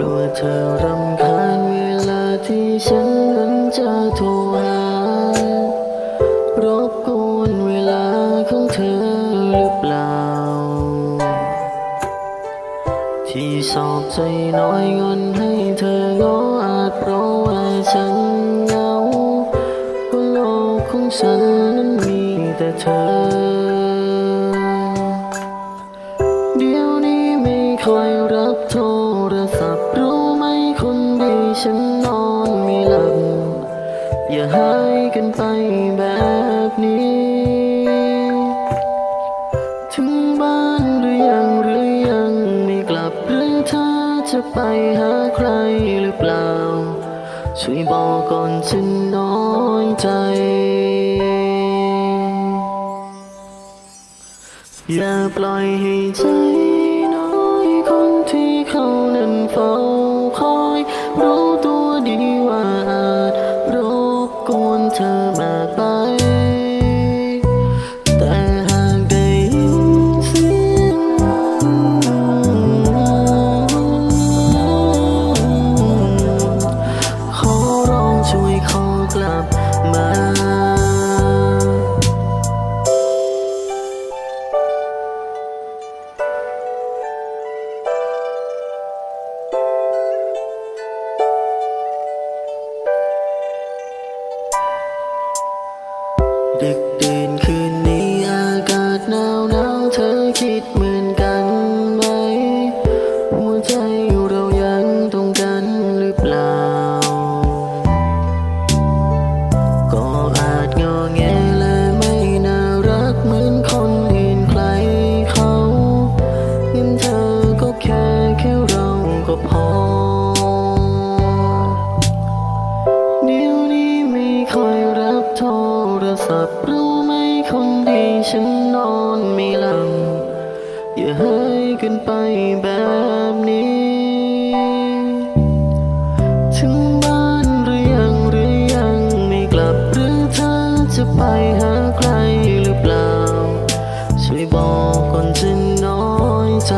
ลัวเธอรำคาญเวลาที่ฉันนั้นจะโทรหารบกวนเวลาของเธอหรือเปล่า ที่สอบใจน้อยเงินให้เธอก็อาจเพราะว่าฉันเหงาเพราะโลกของฉันนั้นมีแต่เธอ เดี๋ยวนี้ไม่ค่อย ฉันนอนไม่หลับ อย่าหายกันไปแบบนี้ ถึงบ้านหรือยังหรือยังไม่กลับหรือเธอจะไปหาใครหรือเปล่า ช่วยบอกก่อนฉันน้อยใจอย่าปล่อยให้ใจ เธอมากไป ดึ ทำที่ฉันนอนไม่หลับอย่าให้กันไปแบบนี้ ถึงบ้านหรือยังหรือยังไม่กลับหรือเธอจะไปหาใครหรือเปล่า ช่วยบอกก่อนจะน้อยใจ